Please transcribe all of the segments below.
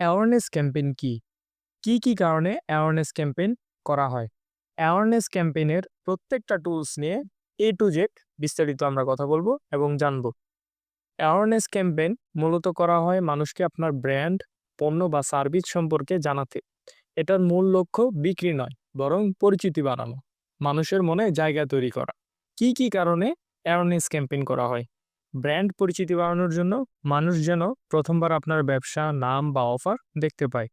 Awareness campaign কি? কি, কি কারণে অ্যাওয়ারনেস ক্যাম্পেইন করা হয়? অ্যাওয়ারনেস ক্যাম্পেইনের প্রত্যেকটা টুলস নিয়ে এ টু জেড বিস্তারিত আমরা কথা বলব এবং জানব। অ্যাওয়ারনেস ক্যাম্পেইন মূলত করা হয় মানুষকে আপনার ব্র্যান্ড, পণ্য বা সার্ভিস সম্পর্কে জানাতে। এটার মূল লক্ষ্য বিক্রি নয়, বরং পরিচিতি বাড়ানো, মানুষের মনে জায়গা তৈরি করা। কি, কি কারণে অ্যাওয়ারনেস ক্যাম্পেইন করা হয়? ব্র্যান্ড পরিচিতি বাড়ানোর জন্য মানুষ যেন প্রথমবার আপনার ব্যবসা, নাম বা অফার দেখতে পায়।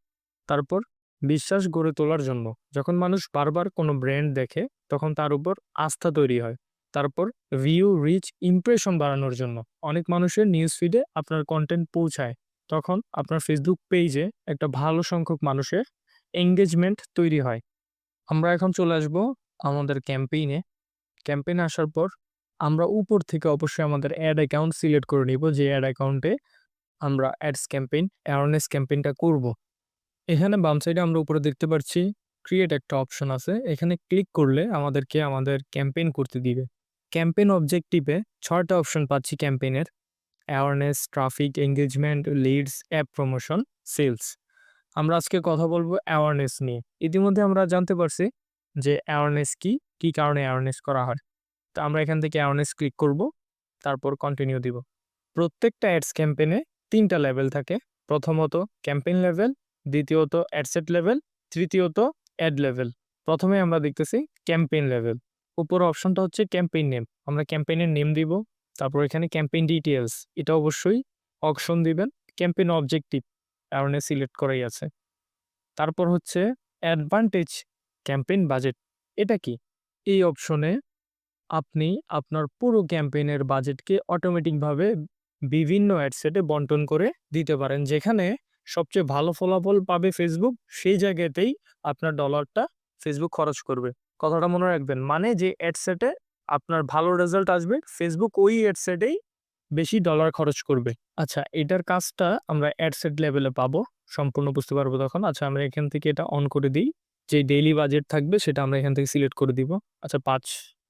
তারপর বিশ্বাস গড়ে তোলার জন্য যখন মানুষ বারবার কোনো ব্র্যান্ড দেখে তখন তার উপর আস্থা তৈরি হয়। তারপর ভিউ, রিচ, ইমপ্রেশন বাড়ানোর জন্য অনেক মানুষের নিউজ ফিডে আপনার কন্টেন্ট পৌঁছায়। তখন আপনার ফেসবুক পেজে একটা ভালো সংখ্যক মানুষের এঙ্গেজমেন্ট তৈরি হয়। আমরা এখন চলে আসব আমাদের ক্যাম্পেইনে। ক্যাম্পেইনে আসার পর আমরা উপর থেকে অবশ্যই আমাদের অ্যাড অ্যাকাউন্ট সিলেক্ট করে নিব যে অ্যাড অ্যাকাউন্টে আমরা অ্যাডস ক্যাম্পেইন, অ্যাওয়ারনেস ক্যাম্পেইনটা করব। এখানে বাম সাইডে আমরা উপরে দেখতে পাচ্ছি ক্রিয়েট একটা অপশন আছে। এখানে ক্লিক করলে আমাদেরকে আমাদের ক্যাম্পেইন করতে দিবে। ক্যাম্পেইন অবজেক্টিভে ৬ টা অপশন পাচ্ছি ক্যাম্পেইনের। Awareness, traffic, engagement leads, app promotion, sales. আমরা আজকে কথা বলব অ্যাওয়ারনেস নিয়ে। ইতিমধ্যে আমরা জানতে পারছি যে অ্যাওয়ারনেস কি, কি কারণে অ্যাওয়ারনেস করা হয়। তো আমরা এখান থেকে অ্যাওয়ারনেস ক্লিক করব, তারপর কন্টিনিউ দিব। প্রত্যেকটা অ্যাডস ক্যাম্পেনে তিনটা লেভেল থাকে। প্রথমত ক্যাম্পেইন লেভেল, দ্বিতীয়ত অ্যাডসেট লেভেল, তৃতীয়ত অ্যাড লেভেল। প্রথমে আমরা দেখতেছি ক্যাম্পেইন লেভেল। উপরের অপশনটা হচ্ছে ক্যাম্পেইন নেম। আমরা ক্যাম্পেইনের নেম দিব। তারপর এখানে ক্যাম্পেইন ডিটেলস এটা অবশ্যই অপশন দিবেন। ক্যাম্পেইন অবজেক্টিভ অ্যাওয়ারনেস সিলেক্ট করাই আছে। তারপর হচ্ছে অ্যাডভান্টেজ ক্যাম্পেইন বাজেট। এটা কি? এই অপশনে আপনি আপনার পুরো ক্যাম্পেইনের বাজেটকে অটোমেটিকভাবে বিভিন্ন অ্যাডসেটে বন্টন করে দিতে পারেন। যেখানে সবচেয়ে ভালো ফলাফল পাবে ফেসবুক, সেই জায়গাতেই আপনার ডলারটা ফেসবুক খরচ করবে। কথাটা মনে রাখবেন। মানে যে অ্যাডসেটে আপনার ভালো রেজাল্ট আসবে, ফেসবুক ওই অ্যাডসেটেই বেশি ডলার খরচ করবে। আচ্ছা এটার কাজটা আমরা অ্যাডসেট লেভেলে পাবো। সম্পূর্ণ বুঝতে পারব তখন। আচ্ছা আমরা এখান থেকে এটা অন করে দিই। যে ডেইলি বাজেট থাকবে সেটা আমরা এখান থেকে সিলেক্ট করে দিব। আচ্ছা ৫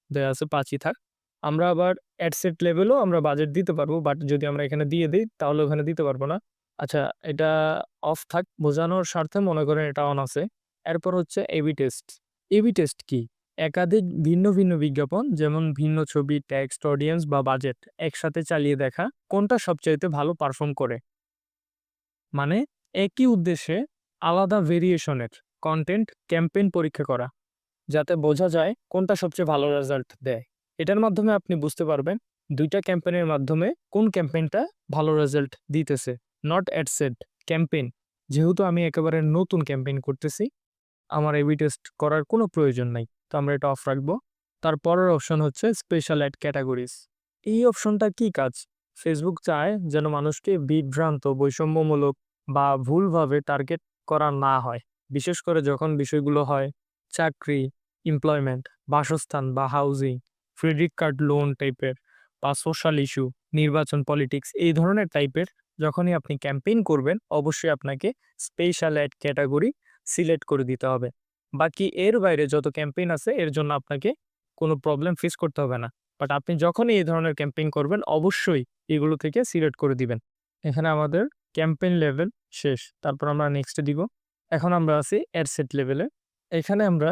দেয়া আছে পাঁচই থাক। আমরা আবার অ্যাডসেট লেভেলও আমরা বাজেট দিতে পারব। বাট যদি আমরা এখানে দিয়ে দিই তাহলে ওখানে দিতে পারব না। আচ্ছা এটা অফ থাক। বোঝানোর স্বার্থে মনে করেন এটা অন আছে। এরপর হচ্ছে এবি টেস্ট। এবি টেস্ট কি? একাধিক ভিন্ন, ভিন্ন বিজ্ঞাপন যেমন ভিন্ন ছবি, টেক্সট, অডিয়েন্স বা বাজেট একসাথে চালিয়ে দেখা কোনটা সবচাইতে ভালো পারফর্ম করে। মানে একই উদ্দেশ্যে আলাদা ভেরিয়েশনের কন্টেন্ট ক্যাম্পেইন পরীক্ষা করা। যাতে বোঝা যায় কোনটা সবচেয়ে ভালো রেজাল্ট দেয়। এটার মাধ্যমে আপনি বুঝতে পারবেন ২ টা ক্যাম্পেইনের মাধ্যমে কোন ক্যাম্পেইনটা ভালো রেজাল্ট দিতেছে। Not ad set, campaign. যেহেতু আমি একেবারে নতুন ক্যাম্পেইন করতেছি, আমার এবি টেস্ট করার কোনো প্রয়োজন নাই। তো আমরা এটা অফ রাখব। তারপরের অপশন হচ্ছে স্পেশাল অ্যাড ক্যাটাগরিজ। এই অপশনটা কি কাজ? ফেসবুক চায় যেন মানুষকে বিভ্রান্ত, বৈষম্যমূলক বা ভুলভাবে টার্গেট করা না হয়। বিশেষ করে যখন বিষয়গুলো হয় চাকরি, এমপ্লয়মেন্ট, বাসস্থান বা হাউজিং, ক্রেডিট কার্ড লোন টাইপের বা সোশ্যাল ইস্যু, নির্বাচন, পলিটিক্স এই ধরনের টাইপের যখনই আপনি ক্যাম্পেইন করবেন অবশ্যই আপনাকে স্পেশাল অ্যাড ক্যাটাগরি সিলেক্ট করে দিতে হবে। বাকি এর বাইরে যত ক্যাম্পেইন আছে এর জন্য আপনাকে কোনো প্রবলেম ফেস করতে হবে না। বাট আপনি যখনই এই ধরনের ক্যাম্পেইন করবেন অবশ্যই এগুলো থেকে সিলেক্ট করে দিবেন। এখানে আমাদের ক্যাম্পেইন লেভেল শেষ। তারপর আমরা নেক্সট দিব। এখন আমরা আছি অ্যাডসেট লেভেলে। এখানে আমরা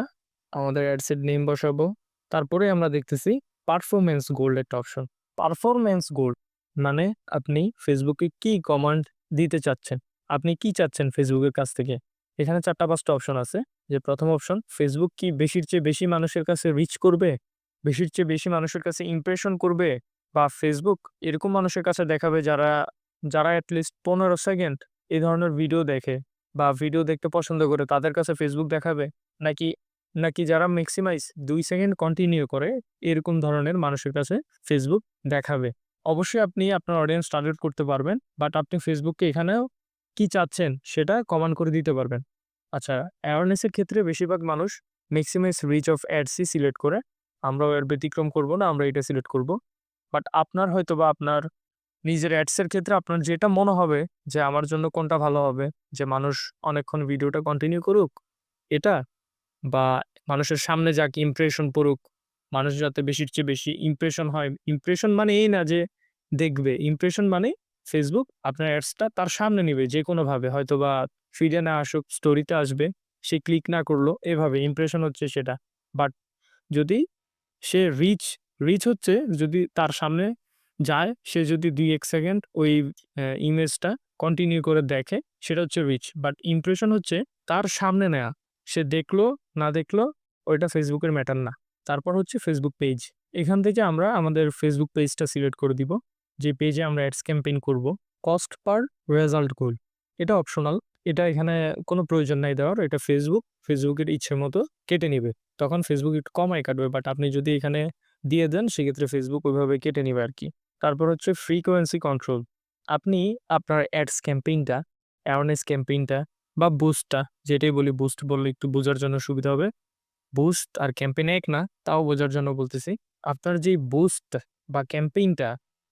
আমাদের অ্যাডসেট নেম বসাবো। তারপরে আমরা দেখতেছি পারফরম্যান্স গোল্ড একটা অপশন। পারফরম্যান্স গোল্ড মানে আপনি ফেসবুকে কি কমান্ড দিতে চাচ্ছেন। আপনি কি চাচ্ছেন ফেসবুকের কাছ থেকে। এখানে চারটা পাঁচটা অপশন আছে। যে প্রথম অপশন ফেসবুক কি বেশির চেয়ে বেশি মানুষের কাছে রিচ করবে? বেশির চেয়ে বেশি মানুষের কাছে ইমপ্রেশন করবে? বা ফেসবুক এরকম মানুষের কাছে দেখাবে যারা, যারা অ্যাটলিস্ট পনেরো সেকেন্ড এই ধরনের ভিডিও দেখে বা ভিডিও দেখতে পছন্দ করে তাদের কাছে ফেসবুক দেখাবে? নাকি, নাকি যারা ম্যাক্সিমাইজ দুই সেকেন্ড কন্টিনিউ করে এরকম ধরনের মানুষের কাছে ফেসবুক দেখাবে? অবশ্যই আপনি আপনার অডিয়েন্স টার্গেট করতে পারবেন। বাট আপনি ফেসবুককে এখানেও কি চাচ্ছেন সেটা কমান করে দিতে পারবেন। আচ্ছা অ্যাওয়ারনেসের ক্ষেত্রে বেশিরভাগ মানুষ ম্যাক্সিমাইজ রিচ অফ অ্যাডসই সিলেক্ট করে। আমরাও এর ব্যতিক্রম করব না। আমরা এটা সিলেক্ট করব। বাট আপনার হয়তো বা আপনার নিজের অ্যাডসের ক্ষেত্রে আপনার যেটা মনে হবে যে আমার জন্য কোনটা ভালো হবে যে মানুষ অনেকক্ষণ ভিডিওটা কন্টিনিউ করুক এটা বা মানুষের সামনে যাক ইমপ্রেশন পড়ুক। মানুষ যাতে বেশির চেয়ে বেশি ইমপ্রেশন হয়। ইমপ্রেশন মানে এই না যে দেখবে। ইমপ্রেশন মানে ফেসবুক আপনার অ্যাডসটা তার সামনে নিবে যে কোনোভাবে হয়তো বা ফিডে না আসুক স্টোরিতে আসবে, সে ক্লিক না করল, এভাবে ইমপ্রেশন হচ্ছে সেটা বাট যদি সে রিচ রিচ হচ্ছে, যদি তার সামনে যায়, সে যদি দুই এক সেকেন্ড ওই ইমেজটা কন্টিনিউ করে দেখে, সেটা হচ্ছে রিচ বাট ইমপ্রেশন হচ্ছে তার সামনে নেয়া সে দেখল, না দেখল, ওইটা ফেসবুকের ম্যাটার না। তারপর হচ্ছে ফেসবুক পেজ এখান থেকে আমরা আমাদের ফেসবুক পেজটা সিলেক্ট করে দিব। যে পেজে আমরা অ্যাডস ক্যাম্পেইন করব। কস্ট পার রেজাল্ট গোল এটা অপশনাল এটা এখানে কোনো প্রয়োজন নাই দেওয়ার। এটা ফেসবুক ফেসবুকের ইচ্ছে মতো কেটে নেবে। তখন ফেসবুক একটু কমাই কাটবে। বাট আপনি যদি এখানে দিয়ে দেন, সেক্ষেত্রে ফেসবুক ওইভাবে কেটে নেবে আর কি। তারপর হচ্ছে ফ্রিকোয়েন্সি কন্ট্রোল আপনি আপনার অ্যাডস ক্যাম্পেইনটা অ্যাওয়ারনেস ক্যাম্পেইনটা বা বুস্টটা যেটাই বলি বুস্ট বললে একটু বোঝার জন্য সুবিধা হবে। বুস্ট আর ক্যাম্পেইন এক না তাও বোঝার জন্য বলতেছি। আপনার যে বুস্ট বা ক্যাম্পেইনটা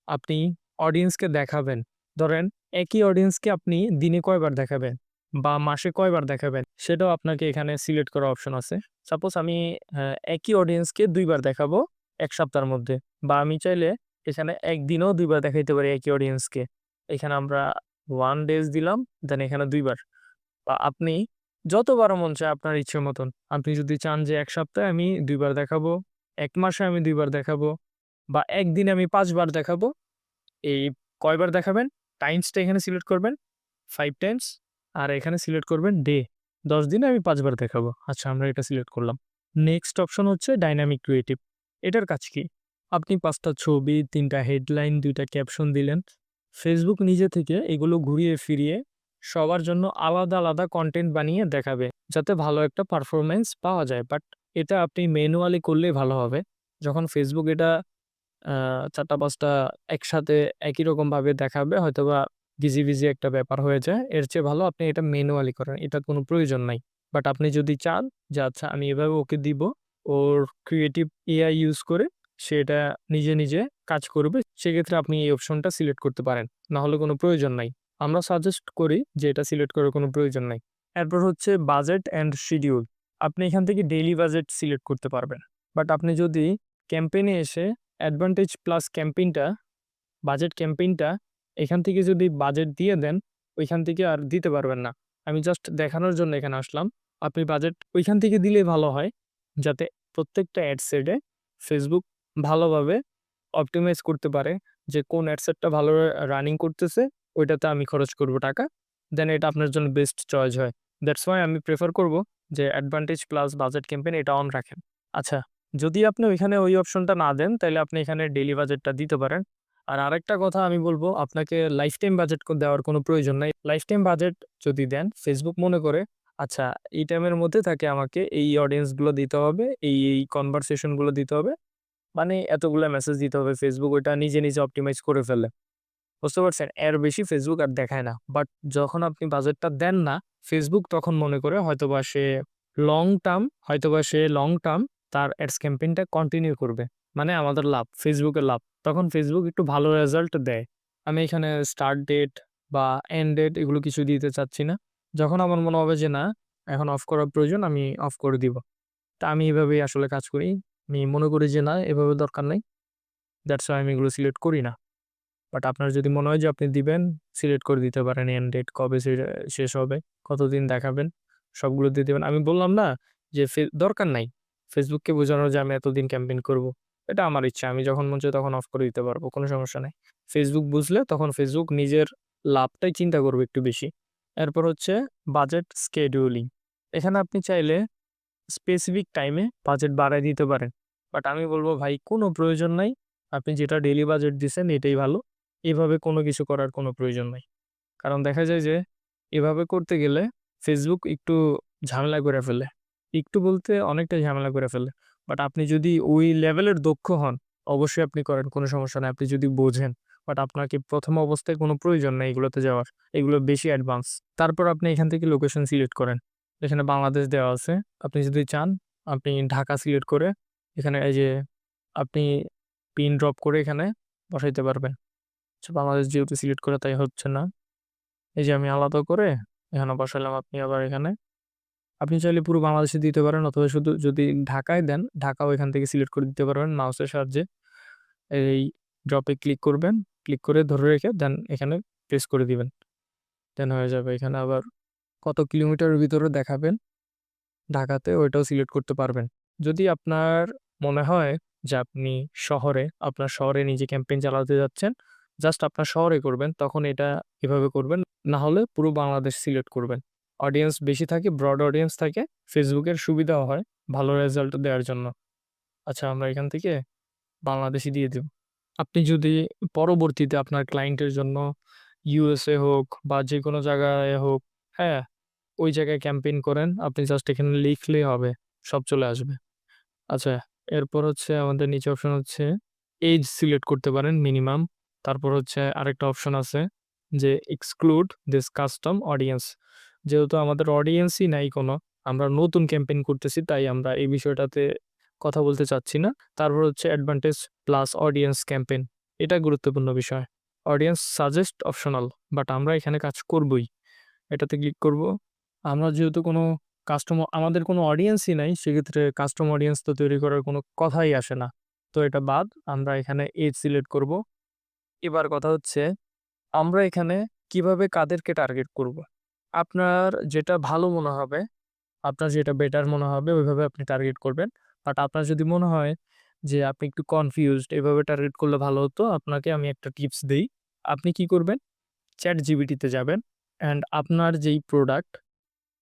আপনি অডিয়েন্সকে দেখাবেন। ধরেন একই অডিয়েন্সকে আপনি দিনে কয়বার দেখাবেন? বা মাসে কয়বার দেখাবেন? সেটাও আপনাকে এখানে সিলেক্ট করার অপশন আছে। সাপোজ আমি আহ, একই অডিয়েন্সকে দুইবার দেখাবো এক সপ্তাহের মধ্যে। বা আমি চাইলে এখানে একদিনও দুইবার দেখাইতে পারি একই অডিয়েন্সকে এখানে আমরা ওয়ান ডেজ দিলাম দেন এখানে দুইবার। বা আপনি যতবার মন চায় আপনার ইচ্ছে মতন। আপনি যদি চান যে এক সপ্তাহে আমি দুইবার দেখাবো, এক মাসে আমি দুইবার দেখাবো বা একদিনে আমি পাঁচবার দেখাবো, এই কয়বার দেখাবেন? টাইমসটা এখানে সিলেক্ট করবেন ফাইভ টাইমস আর এখানে সিলেক্ট করবেন ডে দশ দিনে আমি পাঁচবার দেখাবো। আচ্ছা আমরা এটা সিলেক্ট করলাম। নেক্সট অপশন হচ্ছে ডাইনামিক ক্রিয়েটিভ এটার কাজ কি? আপনি পাঁচটা ছবি, তিনটা হেডলাইন দুইটা ক্যাপশন দিলেন। ফেসবুক নিজে থেকে এগুলো ঘুরিয়ে ফিরিয়ে সবার জন্য আলাদা আলাদা কন্টেন্ট বানিয়ে দেখাবে, যাতে ভালো একটা পারফরমেন্স পাওয়া যায়। বাট এটা আপনি ম্যানুয়ালি করলেই ভালো হবে। যখন ফেসবুক এটা চারটা, পাঁচটা একসাথে একই রকম ভাবে দেখাবে, হয়তোবা বিজি বিজি একটা ব্যাপার হয়ে যায়। এর চেয়ে ভালো আপনি এটা ম্যানুয়ালি করেন, এটা কোনো প্রয়োজন নাই। বাট আপনি যদি চান যে আচ্ছা আমি এভাবে ওকে দিব, ওর ক্রিয়েটিভ এআই ইউজ করে সেটা নিজে নিজে কাজ করবে, সেক্ষেত্রে আপনি এই অপশনটা সিলেক্ট করতে পারেন। না হলে কোনো প্রয়োজন নাই। আমরা সাজেস্ট করি যে এটা সিলেক্ট করার কোনো প্রয়োজন নাই। এরপর হচ্ছে বাজেট অ্যান্ড শিডিউল আপনি এখান থেকে ডেইলি বাজেট সিলেক্ট করতে পারবেন। বাট আপনি যদি ক্যাম্পেইনে এসে অ্যাডভান্টেজ প্লাস ক্যাম্পেইনটা বাজেট ক্যাম্পেইনটা এখান থেকে যদি বাজেট দিয়ে দেন, ওইখান থেকে আর দিতে পারবেন না। আমি জাস্ট দেখানোর জন্য এখানে আসলাম। আপনি বাজেট ওইখান থেকে দিলে ভালো হয়, যাতে প্রত্যেকটা অ্যাডসেটে ফেসবুক ভালোভাবে অপটিমাইজ করতে পারে যে কোন অ্যাডসেটটা ভালো রানিং করতেছে ওইটাতে আমি খরচ করব টাকা। দেন এটা আপনার জন্য বেস্ট চয়েস হয়। দ্যাটস ওয়াই আমি প্রেফার করব যে অ্যাডভান্টেজ প্লাস বাজেট ক্যাম্পেন এটা অন রাখেন। আচ্ছা যদি আপনি ওইখানে ওই অপশনটা না দেন, তাহলে আপনি এখানে ডেইলি বাজেটটা দিতে পারেন। আর আরেকটা কথা আমি বলব, আপনাকে লাইফ টাইম বাজেট দেওয়ার কোনো প্রয়োজন নাই। লাইফ টাইম বাজেট যদি দেন ফেসবুক মনে করে আচ্ছা এই টাইমের মধ্যে থাকে আমাকে এই অডিয়েন্সগুলো দিতে হবে, এই এই কনভারসেশনগুলো দিতে হবে। মানে এতগুলো মেসেজ দিতে হবে। ফেসবুক ওইটা নিজে নিজে অপটিমাইজ করে ফেলে। বুঝতে পারছেন? এর বেশি ফেসবুক আর দেখায় না। বাট যখন আপনি বাজেটটা দেন না ফেসবুক তখন মনে করে হয়তোবা সে লং টার্ম হয়তোবা সে লং টার্ম তার অ্যাডস ক্যাম্পেইনটা কন্টিনিউ করবে। মানে আমাদের লাভ ফেসবুকের লাভ। তখন ফেসবুক একটু ভালো রেজাল্ট দেয়। আমি এখানে স্টার্ট ডেট বা এন্ড ডেট এগুলো কিছু দিতে চাচ্ছি না। যখন আমার মনে হবে যে না, এখন অফ করার প্রয়োজন, আমি অফ করে দিব। তা আমি এভাবেই আসলে কাজ করি। আমি মনে করি যে না, এভাবে দরকার নেই। দ্যাটস আমি এগুলো সিলেক্ট করি না। বাট আপনার যদি মনে হয় যে আপনি দিবেন সিলেক্ট করে দিতে পারেন এন্ড ডেট কবে শেষ হবে, কতদিন দেখাবেন, সবগুলো দিয়ে দেবেন। আমি বললাম না যে দরকার নাই। ফেসবুককে বোঝানোর যে আমি এতদিন ক্যাম্পেইন করব, এটা আমার ইচ্ছা। আমি যখন মন চাই তখন অফ করে দিতে পারব, কোনো সমস্যা নাই। ফেসবুক বুঝলে তখন ফেসবুক নিজের লাভটাই চিন্তা করবে একটু বেশি। এরপর হচ্ছে বাজেট স্কেডিউলিং এখানে আপনি চাইলে স্পেসিফিক টাইমে বাজেট বাড়ায় দিতে পারেন। বাট আমি বলব ভাই, কোনো প্রয়োজন নাই। আপনি যেটা ডেলি বাজেট দিছেন, এটাই ভালো। এভাবে কোনো কিছু করার কোনো প্রয়োজন নাই। কারণ দেখা যায় যে, এভাবে করতে গেলে ফেসবুক একটু ঝামেলা করে ফেলে। একটু বলতে অনেকটা ঝামেলা করে ফেলে। বাট আপনি যদি ওই লেভেলের দক্ষ হন, অবশ্যই আপনি করেন, কোনো সমস্যা নেই। আপনি যদি বোঝেন বাট আপনাকে প্রথম অবস্থায় কোনো প্রয়োজন নেই এগুলোতে যাওয়ার, এগুলো বেশি অ্যাডভান্স তারপর আপনি এখান থেকে লোকেশন সিলেক্ট করেন। এখানে বাংলাদেশ দেওয়া আছে। আপনি যদি চান, আপনি ঢাকা সিলেক্ট করে এখানে এই যে, আপনি পিন ড্রপ করে এখানে বসাইতে পারবেন। আচ্ছা বাংলাদেশ যেহেতু সিলেক্ট করে তাই হচ্ছে না। এই যে আমি আলাদা করে, এখানে বসালাম আপনি আবার এখানে। আপনি চাইলে পুরো বাংলাদেশে দিতে পারেন অথবা শুধু যদি ঢাকায় দেন ঢাকাও এখান থেকে সিলেক্ট করে দিতে পারবেন মাউসের সাহায্যে। এই ড্রপে ক্লিক করবেন ক্লিক করে ধরে রেখে দেন এখানে প্রেস করে দিবেন। দেন হয়ে যাবে এখানে আবার কত কিলোমিটারের ভিতরে দেখাবেন, ঢাকাতে ওইটাও সিলেক্ট করতে পারবেন। যদি আপনার মনে হয় যে আপনি শহরে, আপনার শহরে নিজে ক্যাম্পেইন চালাতে যাচ্ছেন জাস্ট আপনার শহরে করবেন, তখন এটা এভাবে করবেন। না হলে পুরো বাংলাদেশ সিলেক্ট করবেন। অডিয়েন্স বেশি থাকে, ব্রড অডিয়েন্স থাকে, ফেসবুকের সুবিধাও হয় ভালো রেজাল্ট দেওয়ার জন্য। আচ্ছা আমরা এখান থেকে বাংলাদেশি দিয়ে দেব। আপনি যদি পরবর্তীতে আপনার ক্লায়েন্টের জন্য ইউএসএ হোক বা যে কোনো জায়গায় হোক হ্যাঁ ওই জায়গায় ক্যাম্পেইন করেন, আপনি জাস্ট এখানে লিখলেই হবে, সব চলে আসবে। আচ্ছা এরপর হচ্ছে আমাদের নিচে অপশন হচ্ছে, এজ সিলেক্ট করতে পারেন মিনিমাম। তারপর হচ্ছে আরেকটা অপশন আছে যে এক্সক্লুড দিস কাস্টম অডিয়েন্স যেহেতু আমাদের অডিয়েন্সই নাই কোনো, আমরা নতুন ক্যাম্পেইন করতেছি, তাই আমরা এই বিষয়টাতে কথা বলতে চাচ্ছি না। তারপর হচ্ছে অ্যাডভান্টেজ প্লাস অডিয়েন্স ক্যাম্পেইন এটা গুরুত্বপূর্ণ বিষয়। অডিয়েন্স সাজেস্ট অপশনাল বাট আমরা এখানে কাজ করবই। এটাতে ক্লিক করব। আমরা যেহেতু কোনো কাস্টমার আমাদের কোনো অডিয়েন্সই নাই, সেক্ষেত্রে কাস্টম অডিয়েন্স তো তৈরি করার কোনো কথাই আসে না। তো এটা বাদ, আমরা এখানে এজ সিলেক্ট করব। এবার কথা হচ্ছে, আমরা এখানে কীভাবে কাদেরকে টার্গেট করব? আপনার যেটা ভালো মনে হবে, আপনার যেটা বেটার মনে হবে, ওইভাবে আপনি টার্গেট করবেন। বাট আপনার যদি মনে হয় যে আপনি একটু কনফিউজড এভাবে টার্গেট করলে ভালো হতো, আপনাকে আমি একটা টিপস দেই। আপনি কি করবেন? চ্যাট জিবিটিতে যাবেন অ্যান্ড আপনার যেই প্রোডাক্ট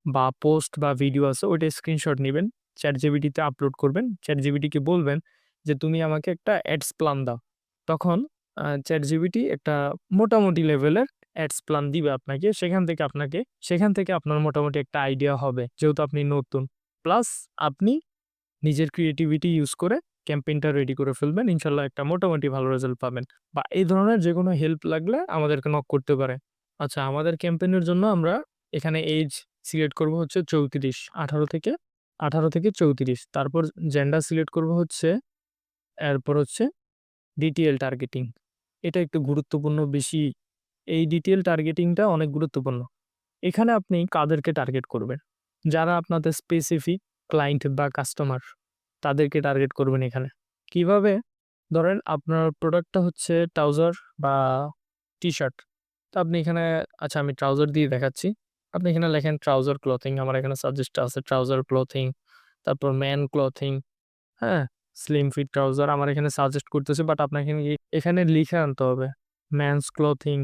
বা পোস্ট বা ভিডিও আছে, ওইটা স্ক্রিনশট নেবেন চ্যাট জিবিটিতে আপলোড করবেন। চ্যাট জিবিটিকে বলবেন যে, তুমি আমাকে একটা অ্যাডস প্ল্যান দাও। তখন চ্যাট জিবিটি একটা মোটামুটি লেভেলের অ্যাডস প্ল্যান দিবে আপনাকে। সেখান থেকে আপনাকে, সেখান থেকে আপনার মোটামুটি একটা আইডিয়া হবে, যেহেতু আপনি নতুন। প্লাস আপনি নিজের ক্রিয়েটিভিটি ইউজ করে ক্যাম্পেইনটা রেডি করে ফেলবেন। ইনশাল্লাহ একটা মোটামুটি ভালো রেজাল্ট পাবেন। বা এই ধরনের যে কোনো হেল্প লাগলে আমাদেরকে নক করতে পারে। আচ্ছা আমাদের ক্যাম্পেইনের জন্য আমরা এখানে এজ সিলেক্ট করব হচ্ছে চৌত্রিশ। আঠারো থেকে আঠারো থেকে চৌত্রিশ। তারপর জেন্ডার সিলেক্ট করব হচ্ছে, এরপর হচ্ছে ডিটিএল টার্গেটিং এটা একটু গুরুত্বপূর্ণ বেশি। এই ডিটেল টার্গেটিংটা অনেক গুরুত্বপূর্ণ। এখানে আপনি কাদেরকে টার্গেট করবেন? যারা আপনাদের স্পেসিফিক ক্লায়েন্ট বা কাস্টমার তাদেরকে টার্গেট করবেন এখানে। কীভাবে? ধরেন আপনার প্রোডাক্টটা হচ্ছে ট্রাউজার বা টি শার্ট তো আপনি এখানে আচ্ছা আমি ট্রাউজার দিয়ে দেখাচ্ছি। আপনি এখানে লেখেন ট্রাউজার ক্লথিং আমার এখানে সাজেস্ট আছে ট্রাউজার ক্লথিং তারপর ম্যান ক্লথিং হ্যাঁ? স্লিম ফিট ট্রাউজার আমার এখানে সাজেস্ট করতেছে বাট আপনাকে এখানে লিখে আনতে হবে। ম্যানস ক্লথিং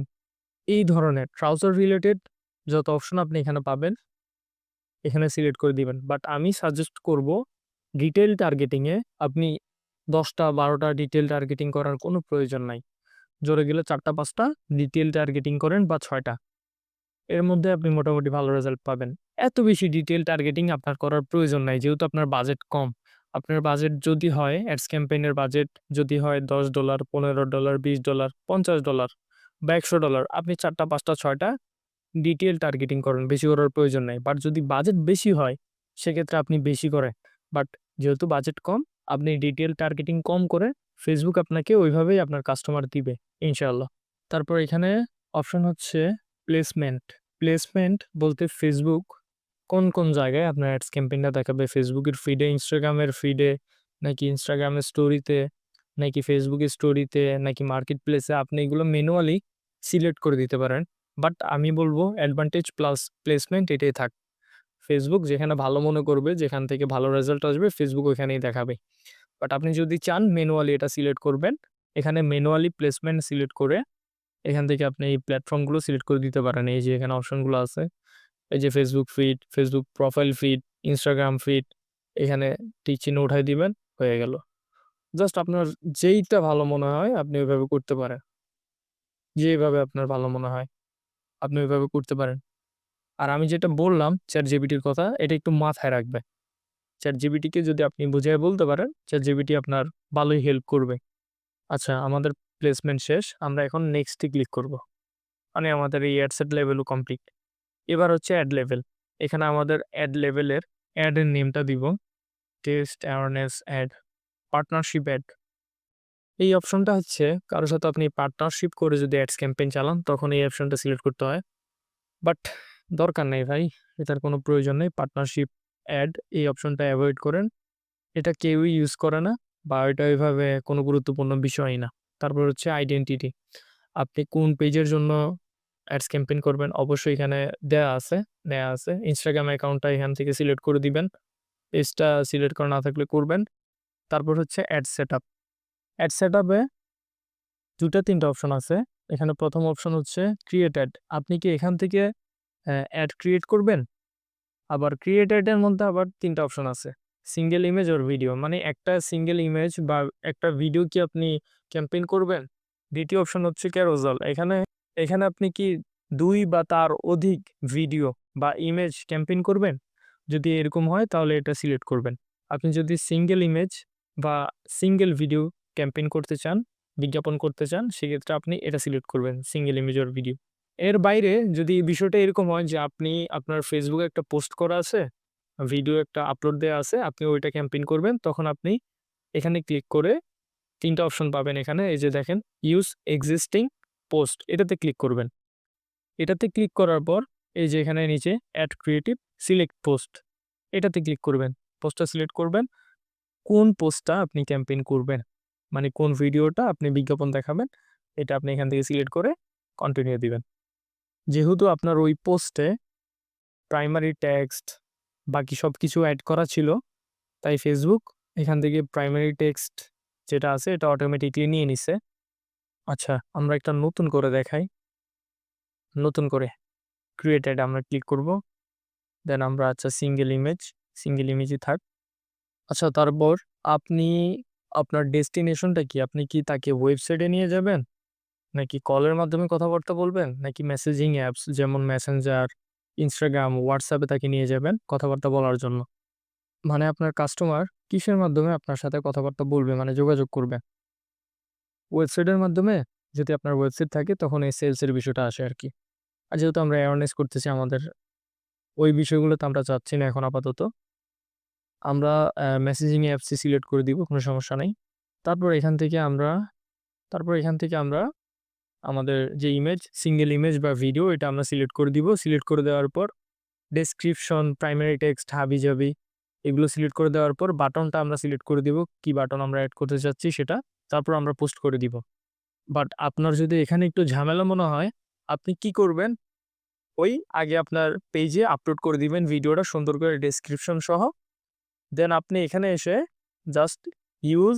এই ধরনের ট্রাউজার রিলেটেড যত অপশন আপনি এখানে পাবেন, এখানে সিলেক্ট করে দিবেন। বাট আমি সাজেস্ট করব ডিটেল টার্গেটিংয়ে আপনি দশটা বারোটা ডিটেল টার্গেটিং করার কোনো প্রয়োজন নাই। জোরে গেলে চারটা, পাঁচটা ডিটেল টার্গেটিং করেন বা ছয়টা। এর মধ্যে আপনি মোটামুটি ভালো রেজাল্ট পাবেন। এত বেশি ডিটেল টার্গেটিং আপনার করার প্রয়োজন নাই, যেহেতু আপনার বাজেট কম। আপনার বাজেট যদি হয়, অ্যাডস ক্যাম্পেইনের বাজেট যদি হয় দশ ডলার, পনেরো ডলার, বিশ ডলার, পঞ্চাশ ডলার বা একশো ডলার, আপনি চারটা, পাঁচটা, ছয়টা ডিটেল টার্গেটিং করেন, বেশি করার প্রয়োজন নাই। বাট যদি বাজেট বেশি হয়, সেক্ষেত্রে আপনি বেশি করেন। বাট যেহেতু বাজেট কম, আপনি ডিটেল টার্গেটিং কম করে ফেসবুক আপনাকে ওইভাবেই আপনার কাস্টমার দিবে, ইনশাআল্লাহ। তারপর এখানে অপশন হচ্ছে প্লেসমেন্ট। প্লেসমেন্ট বলতে ফেসবুক কোন কোন জায়গায়? আপনার অ্যাডস ক্যাম্পেইনটা দেখাবে? ফেসবুকের ফিডে ইনস্টাগ্রামের ফিডে নাকি ইনস্টাগ্রামের স্টোরিতে নাকি ফেসবুকের স্টোরিতে নাকি মার্কেট প্লেসে আপনি এগুলো ম্যানুয়ালি সিলেক্ট করে দিতে পারেন। বাট আমি বলব অ্যাডভান্টেজ প্লাস প্লেসমেন্ট এটাই থাক। ফেসবুক যেখানে ভালো মনে করবে, যেখান থেকে ভালো রেজাল্ট আসবে ফেসবুক ওইখানেই দেখাবে। বাট আপনি যদি চান ম্যানুয়ালি এটা সিলেক্ট করবেন, এখানে ম্যানুয়ালি প্লেসমেন্ট সিলেক্ট করে, এখান থেকে আপনি এই প্ল্যাটফর্মগুলো সিলেক্ট করে দিতে পারেন। এই যে এখানে অপশনগুলো আছে। এই যে Facebook feed Facebook profile feed Instagram feed এখানে টিক চিহ্ন উঠাই দিবেন, হয়ে গেল। জাস্ট আপনার যেইটা ভালো মনে হয়, আপনি ওইভাবে করতে পারেন। যেভাবে আপনার ভালো মনে হয়, আপনি ওইভাবে করতে পারেন। আর আমি যেটা বললাম চ্যাট জিবিটির কথা, এটা একটু মাথায় রাখবে। চ্যাট জিবিটিকে যদি আপনি বুঝিয়ে বলতে পারেন চ্যাট জিবিটি আপনার ভালোই হেল্প করবে। আচ্ছা আমাদের প্লেসমেন্ট শেষ, আমরা এখন নেক্সটে ক্লিক করব। মানে আমাদের এই অ্যাডসেট লেভেলও কমপ্লিট এবার হচ্ছে অ্যাড লেভেল এখানে আমাদের অ্যাড লেভেলের অ্যাডের নেমটা দিব। Test awareness ad partnership ad এই অপশনটা হচ্ছে, কারোর সাথে আপনি পার্টনারশিপ করে যদি অ্যাডস ক্যাম্পেইন চালান, তখন এই অপশনটা সিলেক্ট করতে হয়। বাট দরকার নেই ভাই, এটার কোনো প্রয়োজন নেই। পার্টনারশিপ অ্যাড এই অপশনটা অ্যাভয়েড করেন। এটা কেউই ইউজ করে না, বা এটা ওইভাবে কোনো গুরুত্বপূর্ণ বিষয়ই না। তারপর হচ্ছে আইডেন্টিটি আপনি কোন পেজের জন্য অ্যাডস ক্যাম্পেইন করবেন, অবশ্যই এখানে দেয়া আছে নেয়া আছে। ইনস্টাগ্রাম অ্যাকাউন্টটা এখান থেকে সিলেক্ট করে দিবেন। পেজটা সিলেক্ট করা না থাকলে করবেন। তারপর হচ্ছে ad set up ad set আপে দুটা তিনটা অপশন আছে। এখানে প্রথম অপশন হচ্ছে ক্রিয়েট অ্যাড আপনি কি এখান থেকে অ্যাড ক্রিয়েট করবেন? আবার ক্রিয়েট অ্যাডের মধ্যে আবার তিনটা অপশন আছে। সিঙ্গেল ইমেজ ওর ভিডিও মানে একটা সিঙ্গেল ইমেজ বা একটা ভিডিও কি আপনি ক্যাম্পেইন করবেন? দ্বিতীয় অপশন হচ্ছে ক্যারোজাল এখানে এখানে আপনি কি দুই বা তার অধিক ভিডিও বা ইমেজ ক্যাম্পেইন করবেন? যদি এরকম হয়, তাহলে এটা সিলেক্ট করবেন। আপনি যদি সিঙ্গেল ইমেজ বা সিঙ্গেল ভিডিও ক্যাম্পেইন করতে চান, বিজ্ঞাপন করতে চান, সেক্ষেত্রে আপনি এটা সিলেক্ট করবেন সিঙ্গেল ইমেজ ওর ভিডিও এর বাইরে যদি বিষয়টা এরকম হয় যে আপনি আপনার ফেসবুকে একটা পোস্ট করা আছে ভিডিও একটা আপলোড দেওয়া আছে, আপনি ওইটা ক্যাম্পেইন করবেন, তখন আপনি এখানে ক্লিক করে তিনটা অপশন পাবেন এখানে। এই যে দেখেন ইউজ এক্সিস্টিং পোস্ট এটাতে ক্লিক করবেন। এটাতে ক্লিক করার পর এই যে এখানে নিচে অ্যাড ক্রিয়েটিভ সিলেক্ট পোস্ট এটাতে ক্লিক করবেন। পোস্টটা সিলেক্ট করবেন। কোন পোস্টটা আপনি ক্যাম্পেইন করবেন? মানে কোন ভিডিওটা আপনি বিজ্ঞাপন দেখাবেন, এটা আপনি এখান থেকে সিলেক্ট করে কন্টিনিউ দিবেন। যেহেতু আপনার ওই পোস্টে প্রাইমারি টেক্সট বাকি সব কিছু অ্যাড করা ছিল, তাই ফেসবুক এখান থেকে প্রাইমারি টেক্সট যেটা আছে এটা অটোমেটিকলি নিয়ে নিছে। আচ্ছা আমরা একটা নতুন করে দেখাই। নতুন করে ক্রিয়েটেড আমরা ক্লিক করব। দেন আমরা আচ্ছা সিঙ্গেল ইমেজ সিঙ্গেল ইমেজই থাক। আচ্ছা তারপর আপনি, আপনার ডেস্টিনেশনটা কি? আপনি কি তাকে ওয়েবসাইটে নিয়ে যাবেন? নাকি কলের মাধ্যমে কথাবার্তা বলবেন? নাকি মেসেজিং অ্যাপস যেমন মেসেঞ্জার ইনস্টাগ্রাম হোয়াটসঅ্যাপে তাকে নিয়ে যাবেন কথাবার্তা বলার জন্য? মানে আপনার কাস্টমার কিসের মাধ্যমে আপনার সাথে কথাবার্তা বলবে? মানে যোগাযোগ করবে? ওয়েবসাইটের মাধ্যমে যদি আপনার ওয়েবসাইট থাকে, তখন এই সেলসের বিষয়টা আসে আর কি আর যেহেতু আমরা অ্যাওয়ারনেস করতেছি আমাদের, ওই বিষয়গুলো তো আমরা চাচ্ছি না এখন আপাতত। আমরা মেসেজিং অ্যাপসি সিলেক্ট করে দিব, কোনো সমস্যা নেই। তারপর এখান থেকে আমরা, তারপর এখান থেকে আমরা আমাদের যে ইমেজ সিঙ্গেল ইমেজ বা ভিডিও এটা আমরা সিলেক্ট করে দিব। সিলেক্ট করে দেওয়ার পর ডেসক্রিপশন প্রাইমারি টেক্সট হাবি জাবি এগুলো সিলেক্ট করে দেওয়ার পর বাটনটা আমরা সিলেক্ট করে দিব। কি বাটন আমরা অ্যাড করতে চাচ্ছি সেটা তারপর আমরা পোস্ট করে দিব। বাট আপনার যদি এখানে একটু ঝামেলা মনে হয়, আপনি কি করবেন? ওই আগে আপনার পেজে আপলোড করে দিবেন ভিডিওটা সুন্দর করে ডেসক্রিপশন সহ। দেন আপনি এখানে এসে জাস্ট ইউজ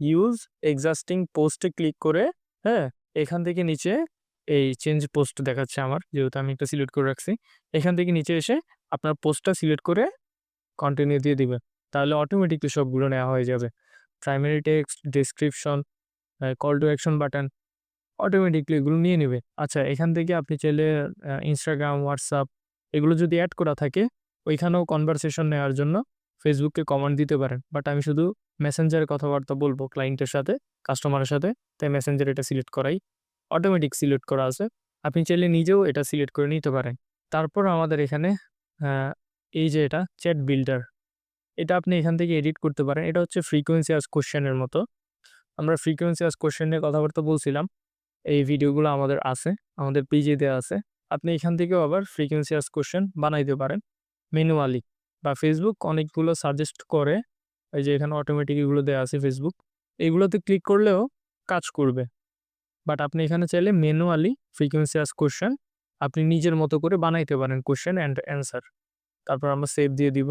ইউজ এক্সাস্টিং পোস্টে ক্লিক করে হ্যাঁ এখান থেকে নিচে এই চেঞ্জ পোস্ট দেখাচ্ছে আমার, যেহেতু আমি একটা সিলেক্ট করে রাখছি, এখান থেকে নিচে এসে আপনার পোস্টটা সিলেক্ট করে কন্টিনিউ দিয়ে দিবেন। তাহলে অটোমেটিকলি সবগুলো নেওয়া হয়ে যাবে। Primary text description call to action button automatically এগুলো নিয়ে নেবে। আচ্ছা এখান থেকে আপনি চাইলে ইনস্টাগ্রাম হোয়াটসঅ্যাপ এগুলো যদি অ্যাড করা থাকে, ওইখানেও কনভারসেশন নেওয়ার জন্য ফেসবুককে কমেন্ট দিতে পারেন। বাট আমি শুধু মেসেঞ্জারে কথাবার্তা বলব ক্লায়েন্টের সাথে কাস্টমারের সাথে, তাই মেসেঞ্জার এটা সিলেক্ট করাই। অটোমেটিক সিলেক্ট করা আছে। আপনি চাইলে নিজেও এটা সিলেক্ট করে নিতে পারেন। তারপর আমাদের এখানে এই যে এটা চ্যাট বিল্ডার এটা আপনি এখান থেকে এডিট করতে পারেন। এটা হচ্ছে ফ্রিকোয়েন্সি আস কোশ্চেনের মতো। আমরা ফ্রিকোয়েন্সি আস কোশ্চেন নিয়ে কথাবার্তা বলছিলাম। এই ভিডিওগুলো আমাদের আছে, আমাদের পেজে দেওয়া আছে। আপনি এখান থেকেও আবার ফ্রিকোয়েন্সি আস কোশ্চেন বানাইতে পারেন। ম্যানুয়ালি বা ফেসবুক অনেকগুলো সাজেস্ট করে। এই যে এখানে অটোমেটিক এগুলো দেওয়া আছে ফেসবুক এইগুলোতে ক্লিক করলেও কাজ করবে। বাট আপনি এখানে চাইলে ম্যানুয়ালি ফ্রিকোয়েন্সি আস কোশ্চেন আপনি নিজের মতো করে বানাইতে পারেন কোশ্চেন অ্যান্ড অ্যান্সার তারপর আমরা সেভ দিয়ে দিব।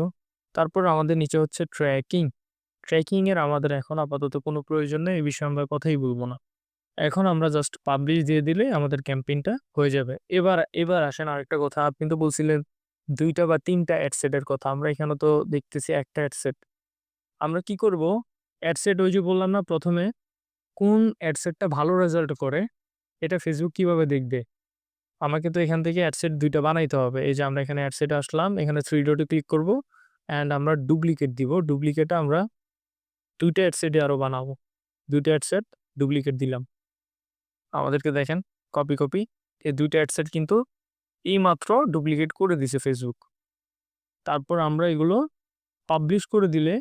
তারপর আমাদের নিচে হচ্ছে ট্র্যাকিং ট্র্যাকিংয়ের আমাদের এখন আপাতত কোনো প্রয়োজন নেই, এই বিষয়ে আমরা কথাই বলব না। এখন আমরা জাস্ট পাবলিশ দিয়ে দিলে আমাদের ক্যাম্পেইনটা হয়ে যাবে। এবার এবার আসেন আরেকটা কথা, আপনি তো বলছিলেন দুইটা বা তিনটা অ্যাডসেটের কথা, আমরা এখানে তো দেখতেছি একটা অ্যাডসেট আমরা কি করব? অ্যাডসেট ওই যে বললাম না প্রথমে, কোন অ্যাডসেটটা ভালো রেজাল্ট করে, এটা ফেসবুক কীভাবে দেখবে? আমাকে তো এখান থেকে অ্যাডসেট দুইটা বানাইতে হবে। এই যে আমরা এখানে অ্যাডসেট আসলাম, এখানে থ্রি ডটে ক্লিক করব অ্যান্ড আমরা ডুপ্লিকেট দিব। ডুপ্লিকেটে আমরা দুইটা অ্যাডসেটে আরও বানাবো। দুইটা অ্যাডসেট ডুপ্লিকেট দিলাম। আমাদেরকে দেখেন কপি কপি এই দুইটা অ্যাডসেট কিন্তু এইমাত্র ডুপ্লিকেট করে দিছে ফেসবুক তারপর আমরা এগুলো পাবলিশ করে দিলে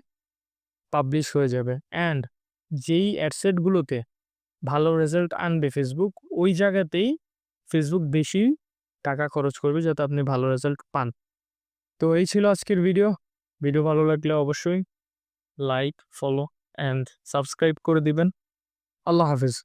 পাবলিশ হয়ে যাবে। অ্যান্ড যেই অ্যাডসেটগুলোতে ভালো রেজাল্ট আনবে ফেসবুক ওই জায়গাতেই ফেসবুক বেশি টাকা খরচ করবে যাতে আপনি ভালো রেজাল্ট পান। তো এই ছিল আজকের ভিডিও ভিডিও ভালো লাগলে অবশ্যই লাইক ফলো অ্যান্ড সাবস্ক্রাইব করে দিবেন। আল্লাহ হাফিজ।